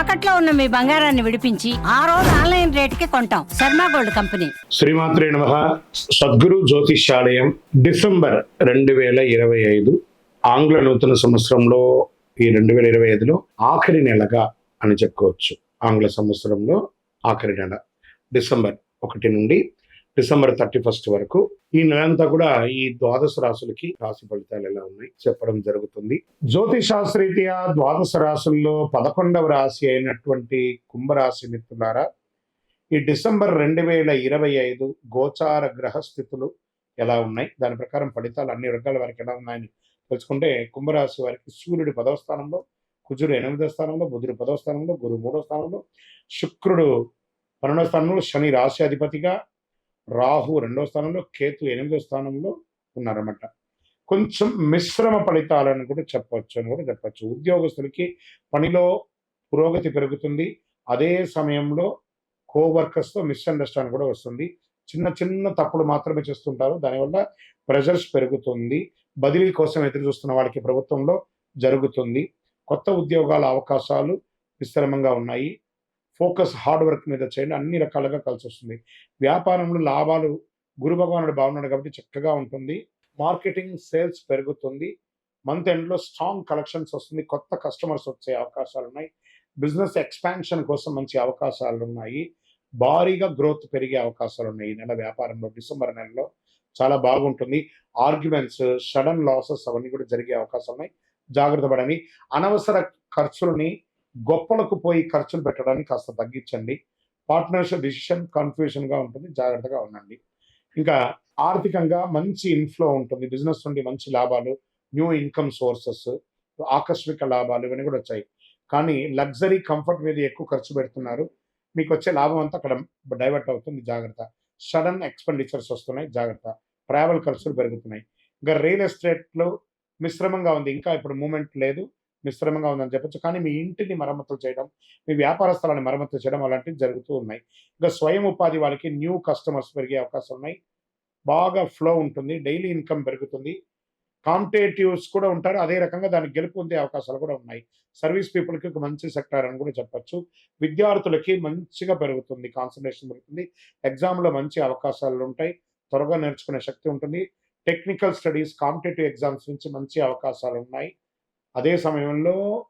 తాకట్లో ఉన్న మీ బంగారాన్ని విడిపించి ఆ రోజు ఆన్లైన్ రేటుకి కొంటాం. Sharma gold company. శ్రీమాత్రే నమ. సద్గురు జ్యోతిష్యాలయం డిసెంబర్ రెండు వేల ఇరవై ఐదు ఆంగ్ల నూతన సంవత్సరంలో ఈ రెండు వేల ఇరవై ఐదులో ఆఖరి నెలగా అని చెప్పుకోవచ్చు. ఆంగ్ల సంవత్సరంలో ఆఖరి నెల డిసెంబర్ ఒకటి నుండి డిసెంబర్ థర్టీ ఫస్ట్ వరకు. ఈ నెలంతా కూడా ఈ ద్వాదశ రాశులకి రాశి ఫలితాలు ఎలా ఉన్నాయి చెప్పడం జరుగుతుంది. జ్యోతిశాస్త్రీత్యా ద్వాదశ రాశుల్లో పదకొండవ రాశి అయినటువంటి కుంభరాశి మిత్రులారా ఈ డిసెంబర్ రెండు వేల ఇరవై ఐదు గోచార గ్రహ స్థితులు ఎలా ఉన్నాయి? దాని ప్రకారం ఫలితాలు అన్ని వర్గాల వారికి ఎలా ఉన్నాయని తెలుసుకుంటే కుంభరాశి వారికి సూర్యుడు పదవ స్థానంలో కుజుడు ఎనిమిదవ స్థానంలో బుధుడు పదవ స్థానంలో గురు మూడవ స్థానంలో శుక్రుడు పన్నెండవ స్థానంలో శని రాశి అధిపతిగా రాహు రెండవ స్థానంలో కేతు ఎనిమిదో స్థానంలో ఉన్నారన్నమాట. కొంచెం మిశ్రమ ఫలితాలను కూడా చెప్పొచ్చు అని కూడా చెప్పచ్చు. ఉద్యోగస్తులకి పనిలో పురోగతి పెరుగుతుంది. అదే సమయంలో కోవర్కర్స్తో మిస్అండర్స్టాండ్ కూడా వస్తుంది. చిన్న చిన్న తప్పులు మాత్రమే చేస్తుంటారు. దానివల్ల ప్రెషర్స్ పెరుగుతుంది. బదిలీ కోసం ఎదురు చూస్తున్న వాళ్ళకి ప్రభుత్వంలో జరుగుతుంది. కొత్త ఉద్యోగాల అవకాశాలు విస్తరంగా ఉన్నాయి. ఫోకస్ హార్డ్ వర్క్ మీద చేయండి. అన్ని రకాలుగా కలిసి వస్తుంది. వ్యాపారంలో లాభాలు గురు భగవానుడు బాగున్నాడు కాబట్టి చక్కగా ఉంటుంది. మార్కెటింగ్ సేల్స్ పెరుగుతుంది. మంత్ ఎండ్లో స్ట్రాంగ్ కలెక్షన్స్ వస్తుంది. కొత్త కస్టమర్స్ వచ్చే అవకాశాలు ఉన్నాయి. బిజినెస్ ఎక్స్పాన్షన్ కోసం మంచి అవకాశాలు ఉన్నాయి. భారీగా గ్రోత్ పెరిగే అవకాశాలు ఉన్నాయి ఈ నెల వ్యాపారంలో. డిసెంబర్ నెలలో చాలా బాగుంటుంది. ఆర్గ్యుమెంట్స్ సడన్ లాసెస్ అవన్నీ కూడా జరిగే అవకాశాలు ఉన్నాయి. జాగ్రత్త పడని అనవసర ఖర్చులని గొప్పలకు పోయి ఖర్చులు పెట్టడానికి కాస్త తగ్గించండి. పార్ట్నర్షిప్ డిసిషన్ కన్ఫ్యూషన్గా ఉంటుంది. జాగ్రత్తగా ఉండండి. ఇంకా ఆర్థికంగా మంచి ఇన్ఫ్లో ఉంటుంది. బిజినెస్ నుండి మంచి లాభాలు న్యూ ఇన్కమ్ సోర్సెస్ ఆకస్మిక లాభాలు ఇవన్నీ కూడా వచ్చాయి. కానీ లగ్జరీ కంఫర్ట్ మీద ఎక్కువ ఖర్చు పెడుతున్నారు. మీకు వచ్చే లాభం అంతా అక్కడ డైవర్ట్ అవుతుంది. జాగ్రత్త. సడన్ ఎక్స్పెండిచర్స్ వస్తున్నాయి. జాగ్రత్త. ట్రావెల్ ఖర్చులు పెరుగుతున్నాయి. ఇంకా రియల్ ఎస్టేట్లో మిశ్రమంగా ఉంది. ఇంకా ఇప్పుడు మూమెంట్ లేదు. మిశ్రమంగా ఉందని చెప్పొచ్చు. కానీ మీ ఇంటిని మరమ్మతులు చేయడం మీ వ్యాపార స్థలాన్ని మరమ్మతులు చేయడం అలాంటివి జరుగుతూ ఉన్నాయి. ఇంకా స్వయం ఉపాధి వాళ్ళకి న్యూ కస్టమర్స్ పెరిగే అవకాశం ఉన్నాయి. బాగా ఫ్లో ఉంటుంది. డైలీ ఇన్కమ్ పెరుగుతుంది. కాంపిటేటివ్స్ కూడా ఉంటారు. అదే రకంగా దానికి గెలుపు పొందే అవకాశాలు కూడా ఉన్నాయి. సర్వీస్ పీపుల్కి ఒక మంచి సెక్టార్ అని కూడా చెప్పచ్చు. విద్యార్థులకి మంచిగా పెరుగుతుంది. కాన్సన్ట్రేషన్ పెరుగుతుంది. ఎగ్జామ్లో మంచి అవకాశాలు ఉంటాయి. త్వరగా నేర్చుకునే శక్తి ఉంటుంది. టెక్నికల్ స్టడీస్ కాంపిటేటివ్ ఎగ్జామ్స్ నుంచి మంచి అవకాశాలు ఉన్నాయి. అదే సమయంలో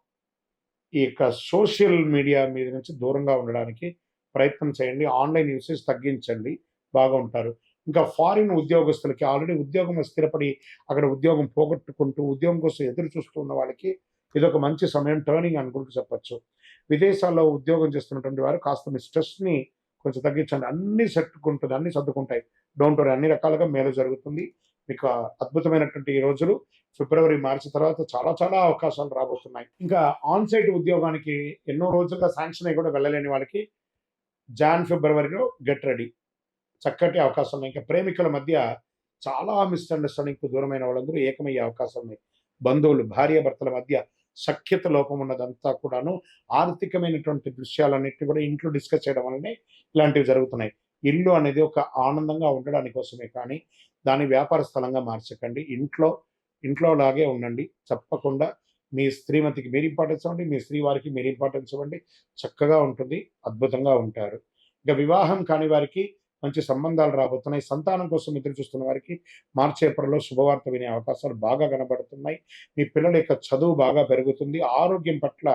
ఈ యొక్క సోషల్ మీడియా మీద నుంచి దూరంగా ఉండడానికి ప్రయత్నం చేయండి. ఆన్లైన్ యూసేజ్ తగ్గించండి. బాగా ఉంటారు ఇంకా ఫారిన్ ఉద్యోగస్తులకి ఆల్రెడీ ఉద్యోగం స్థిరపడి అక్కడ ఉద్యోగం పోగొట్టుకుంటూ ఉద్యోగం కోసం ఎదురు చూస్తున్న వాళ్ళకి ఇది ఒక మంచి సమయం. టర్నింగ్ అనుకుంటూ చెప్పచ్చు. విదేశాల్లో ఉద్యోగం చేస్తున్నటువంటి వారు కాస్త మీ స్ట్రెస్ని కొంచెం తగ్గించండి. అన్ని సర్దుకుంటుంది అన్ని సర్దుకుంటాయి. డోంట్ వరీ అన్ని రకాలుగా మేలు జరుగుతుంది. మీకు అద్భుతమైనటువంటి ఈ రోజులు ఫిబ్రవరి మార్చి తర్వాత చాలా చాలా అవకాశాలు రాబోతున్నాయి. ఇంకా ఆన్ సైట్ ఉద్యోగానికి ఎన్నో రోజులుగా శాంక్షన్ అయి కూడా వెళ్ళలేని వాళ్ళకి జాన్ ఫిబ్రవరిలో గెట్ రెడీ చక్కటి అవకాశం ఉన్నాయి. ఇంకా ప్రేమికుల మధ్య చాలా మిస్అండర్స్టాండింగ్కు దూరమైన వాళ్ళందరూ ఏకమయ్యే అవకాశం ఉన్నాయి. బంధువులు భార్య భర్తల మధ్య సఖ్యత లోపం ఉన్నదంతా కూడాను ఆర్థికమైనటువంటి దృశ్యాలన్నింటినీ కూడా ఇంట్లో డిస్కస్ చేయడం వల్లనే ఇలాంటివి జరుగుతున్నాయి. ఇల్లు అనేది ఒక ఆనందంగా ఉండడానికి కోసమే కానీ దాని వ్యాపార స్థలంగా మార్చకండి. ఇంట్లో ఇంట్లో లాగే ఉండండి. తప్పకుండా మీ శ్రీమతికి మీరు ఇంపార్టెన్స్ ఇవ్వండి మీ స్త్రీ వారికి మీరు ఇంపార్టెన్స్ ఇవ్వండి. చక్కగా ఉంటుంది అద్భుతంగా ఉంటారు. ఇక వివాహం కాని వారికి మంచి సంబంధాలు రాబోతున్నాయి. సంతానం కోసం ఎదురు చూస్తున్న వారికి మార్చి ఏప్రిల్లో శుభవార్త వినే అవకాశాలు బాగా కనబడుతున్నాయి. మీ పిల్లల యొక్క చదువు బాగా పెరుగుతుంది. ఆరోగ్యం పట్ల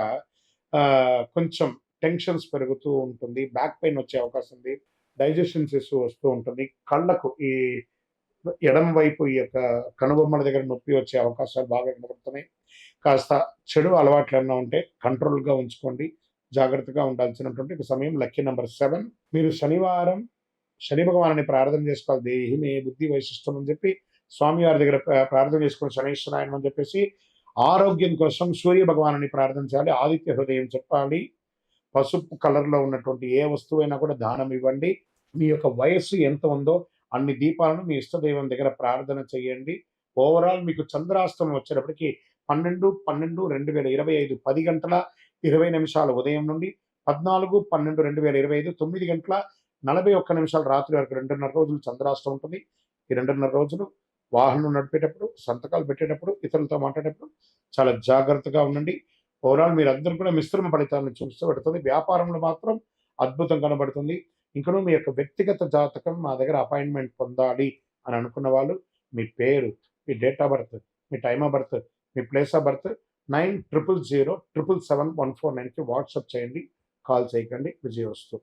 కొంచెం టెన్షన్స్ పెరుగుతూ ఉంటుంది. బ్యాక్ పెయిన్ వచ్చే అవకాశం ఉంది. డైజెషన్ ఇష్యూ వస్తూ ఉంటుంది. కళ్ళకు ఈ ఎడం వైపు ఈ యొక్క కనుబొమ్మల దగ్గర నొప్పి వచ్చే అవకాశాలు బాగా కనబడుతున్నాయి. కాస్త చెడు అలవాట్లు ఏమైనా ఉంటే కంట్రోల్గా ఉంచుకోండి. జాగ్రత్తగా ఉండాల్సినటువంటి సమయం. Lucky number seven. మీరు శనివారం శని భగవాన్ని ప్రార్థన చేసుకోవాలి. దేహి మే బుద్ధి వైశిష్టం అని చెప్పి స్వామివారి దగ్గర ప్రార్థన చేసుకుని శనీశ్వరాయనం అని చెప్పేసి ఆరోగ్యం కోసం సూర్య భగవాను ప్రార్థన చేయాలి. ఆదిత్య హృదయం చెప్పాలి. పసుపు కలర్లో ఉన్నటువంటి ఏ వస్తువైనా కూడా దానం ఇవ్వండి. మీ యొక్క వయస్సు ఎంత ఉందో అన్ని దీపాలను మీ ఇష్టదైవం దగ్గర ప్రార్థన చేయండి. ఓవరాల్ మీకు చంద్రాష్టమం వచ్చేటప్పటికి పన్నెండు పన్నెండు రెండు వేల ఇరవై ఐదు పది గంటల ఇరవై నిమిషాల ఉదయం నుండి పద్నాలుగు పన్నెండు రెండు వేల ఇరవై ఐదు తొమ్మిది గంటల నలభై ఒక్క నిమిషాల రాత్రి వరకు రెండున్నర రోజులు చంద్రాష్టం ఉంటుంది. ఈ రెండున్నర రోజులు వాహనం నడిపేటప్పుడు సంతకాలు పెట్టేటప్పుడు ఇతరులతో మాట్లాడేటప్పుడు చాలా జాగ్రత్తగా ఉండండి. ఓవరాల్ మీరందరూ కూడా మిశ్రమ ఫలితాలను పెడుతుంది. వ్యాపారంలో మాత్రం అద్భుతం కనబడుతుంది. ఇంకనూ మీ యొక్క వ్యక్తిగత జాతకం మా దగ్గర అపాయింట్మెంట్ పొందాలి అని అనుకున్న వాళ్ళు మీ పేరు మీ డేట్ ఆఫ్ బర్త్ మీ time of birth me place of birth nine triple zero triple seven one four నైన్కి వాట్సాప్ చేయండి కాల్ చేయకండి విజయవస్తు.